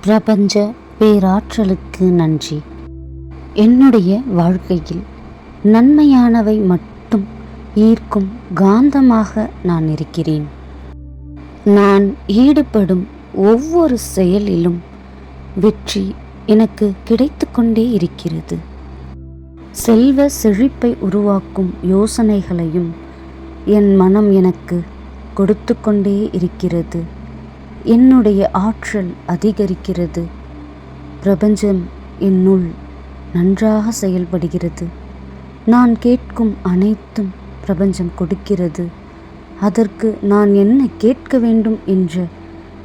பிரபஞ்ச பேராற்றலுக்கு நன்றி. என்னுடைய வாழ்க்கையில் நன்மையானவை மட்டும் ஈர்க்கும் காந்தமாக நான் இருக்கிறேன். நான் ஈடுபடும் ஒவ்வொரு செயலிலும் வெற்றி எனக்கு கிடைத்து கொண்டே இருக்கிறது. செல்வ செழிப்பை உருவாக்கும் யோசனைகளையும் என் மனம் எனக்கு கொடுத்து கொண்டே இருக்கிறது. என்னுடைய ஆற்றல் அதிகரிக்கிறது. பிரபஞ்சம் என்னுள் நன்றாக செயல்படுகிறது. நான் கேட்கும் அனைத்தும் பிரபஞ்சம் கொடுக்கிறது. அதற்கு நான் என்ன கேட்க வேண்டும் என்ற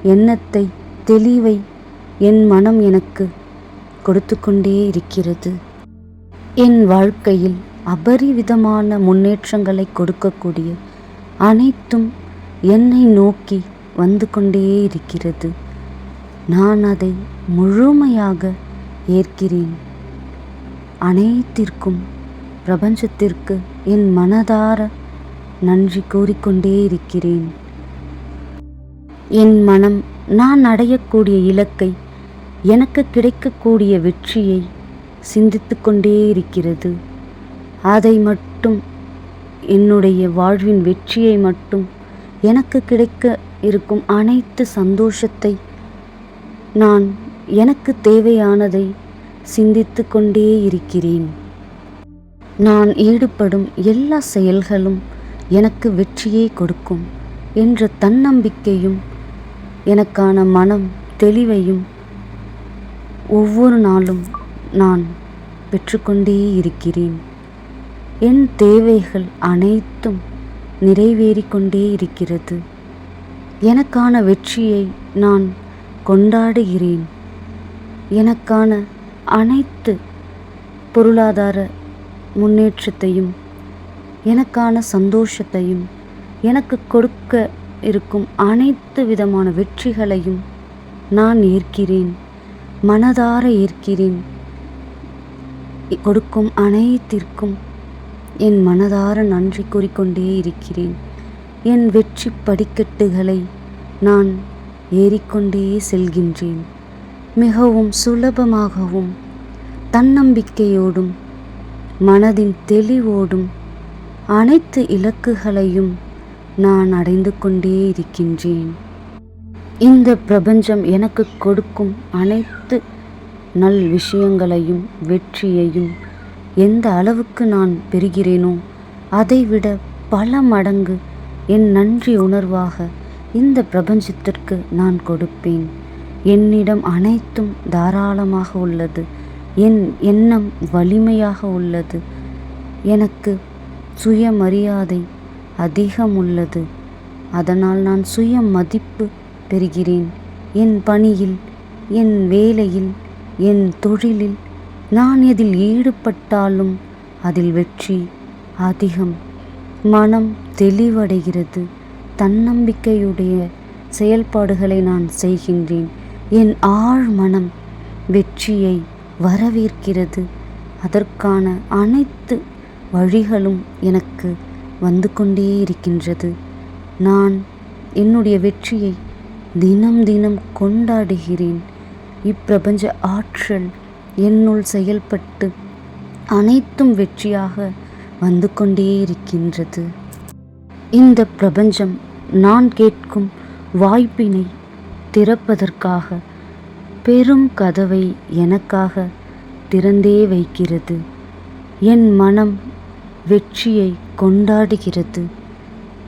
எண்ணத்தை தெளிவை என் மனம் எனக்கு கொடுத்து கொண்டே இருக்கிறது. என் வாழ்க்கையில் அபரிவிதமான முன்னேற்றங்களை கொடுக்கக்கூடிய அனைத்தும் என்னை நோக்கி வந்து கொண்டே இருக்கிறது. நான் அதை முழுமையாக ஏற்கிறேன். அனைத்திற்கும் பிரபஞ்சத்திற்கு என் மனதார நன்றி கூறிக்கொண்டே இருக்கிறேன். என் மனம் நான் அடையக்கூடிய இலக்கை எனக்கு கிடைக்கக்கூடிய வெற்றியை சிந்தித்து கொண்டே இருக்கிறது. அதை மட்டும் என்னுடைய வாழ்வின் வெற்றியை மட்டும் எனக்கு கிடைக்க இருக்கும் அனைத்து சந்தோஷத்தை நான் எனக்கு தேவையானதை சிந்தித்து கொண்டே இருக்கிறேன். நான் ஈடுபடும் எல்லா செயல்களும் எனக்கு வெற்றியை கொடுக்கும் என்ற தன்னம்பிக்கையும் எனக்கான மனம் தெளிவையும் ஒவ்வொரு நாளும் நான் பெற்றுக்கொண்டே இருக்கிறேன். என் தேவைகள் அனைத்தும் நிறைவேறிக்கொண்டே இருக்கிறது. எனக்கான வெற்றியை நான் கொண்டாடுகிறேன். எனக்கான அனைத்து பொருளாதார முன்னேற்றத்தையும் எனக்கான சந்தோஷத்தையும் எனக்கு கொடுக்க இருக்கும் அனைத்து விதமான வெற்றிகளையும் நான் ஏற்கிறேன். மனதார ஏற்கிறேன். கொடுக்கும் அனைத்திற்கும் என் மனதார நன்றி கூறிக்கொண்டே இருக்கிறேன். என் வெற்றி படிக்கட்டுகளை நான் ஏறிக்கொண்டே செல்கின்றேன். மிகவும் சுலபமாகவும் தன்னம்பிக்கையோடும் மனதின் தெளிவோடும் அனைத்து இலக்குகளையும் நான் அடைந்து கொண்டே இருக்கின்றேன். இந்த பிரபஞ்சம் எனக்கு கொடுக்கும் அனைத்து நல் விஷயங்களையும் வெற்றியையும் எந்த அளவுக்கு நான் பெறுகிறேனோ அதைவிட பல மடங்கு என் நன்றி உணர்வாக இந்த பிரபஞ்சத்திற்கு நான் கொடுப்பேன். என்னிடம் அனைத்தும் தாராளமாக உள்ளது. என் எண்ணம் வலிமையாக உள்ளது. எனக்கு சுயமரியாதை அதிகம் உள்ளது அதனால் நான் சுய மதிப்பு பெறுகிறேன். என் பணியில் என் வேலையில் என் தொழிலில் நான் எதில் ஈடுபட்டாலும் அதில் வெற்றி அதிகம். மனம் தெளிவடைகிறது. தன்னம்பிக்கையுடைய செயல்பாடுகளை நான் செய்கின்றேன். என் ஆழ் மனம் வெற்றியை வரவேற்கிறது. அதற்கான அனைத்து வழிகளும் எனக்கு வந்து கொண்டே இருக்கின்றது. நான் என்னுடைய வெற்றியை தினம் தினம் கொண்டாடுகிறேன். இப்பிரபஞ்ச ஆற்றல் என்னுள் செயல்பட்டு அனைத்தும் வெற்றியாக வந்து கொண்டே இருக்கின்றது. இந்த பிரபஞ்சம் நான் கேட்கும் வாய்ப்பினை திறப்பதற்காக பெரும் கதவை எனக்காக திறந்தே வைக்கிறது. என் மனம் வெற்றியை கொண்டாடுகிறது.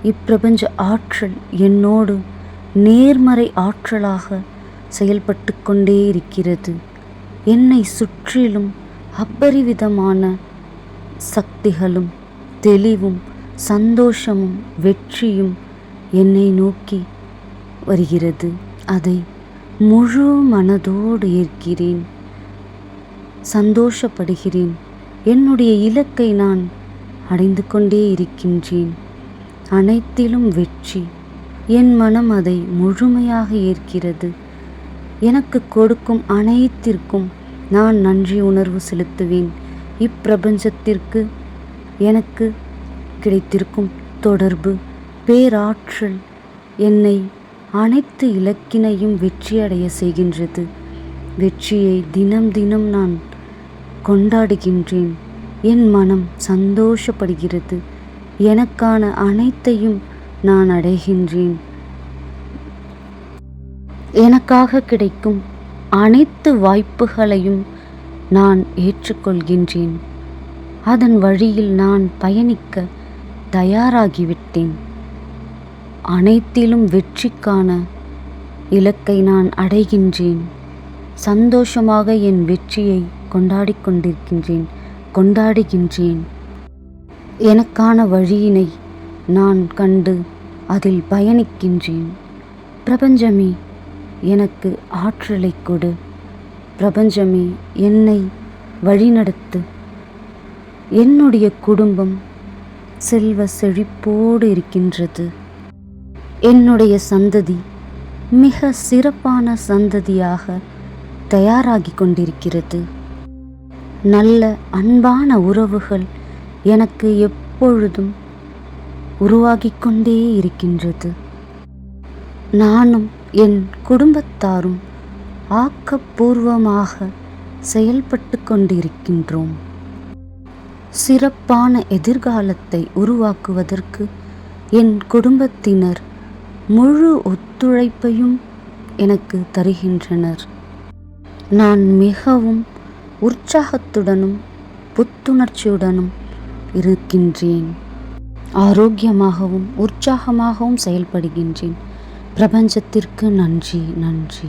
இப்பிரபஞ்ச ஆற்றல் என்னோடு நேர்மறை ஆற்றலாக செயல்பட்டு கொண்டே இருக்கிறது. என்னை சுற்றிலும் அப்பரிவிதமான சக்திகளும் தெளிவும் சந்தோஷமும் வெற்றியும் என்னை நோக்கி வருகிறது. அதை முழு மனதோடு ஏற்கிறேன். சந்தோஷப்படுகிறேன். என்னுடைய இலக்கை நான் அடைந்து கொண்டே இருக்கின்றேன். அனைத்திலும் வெற்றி. என் மனம் அதை முழுமையாக ஏற்கிறது. எனக்கு கொடுக்கும் அனைத்திற்கும் நான் நன்றி உணர்வு செலுத்துவேன். இப்பிரபஞ்சத்திற்கு எனக்கு கிடைத்திருக்கும் தொடர்பு பேராற்றல் என்னை அனைத்து இலக்கினையும் வெற்றியடைய செய்கின்றது. வெற்றியை தினம் தினம் நான் கொண்டாடுகின்றேன். என் மனம் சந்தோஷப்படுகிறது. எனக்கான அனைத்தையும் நான் அடைகின்றேன். எனக்காக கிடைக்கும் அனைத்து வாய்ப்புகளையும் நான் ஏற்றுக்கொள்கின்றேன். அதன் வழியில் நான் பயணிக்க தயாராகிவிட்டேன். அனைத்திலும் வெற்றிக்கான இலக்கை நான் அடைகின்றேன். சந்தோஷமாக என் வெற்றியை கொண்டாடிக்கொண்டிருக்கின்றேன் கொண்டாடுகின்றேன். எனக்கான வழியினை நான் கண்டு அதில் பயணிக்கின்றேன். பிரபஞ்சமே எனக்கு ஆற்றலை கொடு. பிரபஞ்சமே என்னை வழிநடத்து. என்னுடைய குடும்பம் செல்வ செழிப்போடு இருக்கின்றது. என்னுடைய சந்ததி மிக சிறப்பான சந்ததியாக தயாராகி கொண்டிருக்கிறது. நல்ல அன்பான உறவுகள் எனக்கு எப்பொழுதும் உருவாகி கொண்டே இருக்கின்றது. நானும் என் குடும்பத்தாரும் ஆக்கப்பூர்வமாக செயல்பட்டு கொண்டிருக்கின்றோம். சிறப்பான எதிர்காலத்தை உருவாக்குவதற்கு என் குடும்பத்தினர் முழு ஒத்துழைப்பையும் எனக்கு தருகின்றனர். நான் மிகவும் உற்சாகத்துடனும் புத்துணர்ச்சியுடனும் இருக்கின்றேன். ஆரோக்கியமாகவும் உற்சாகமாகவும் செயல்படுகின்றேன். பிரபஞ்சத்திற்கு நன்றி நன்றி.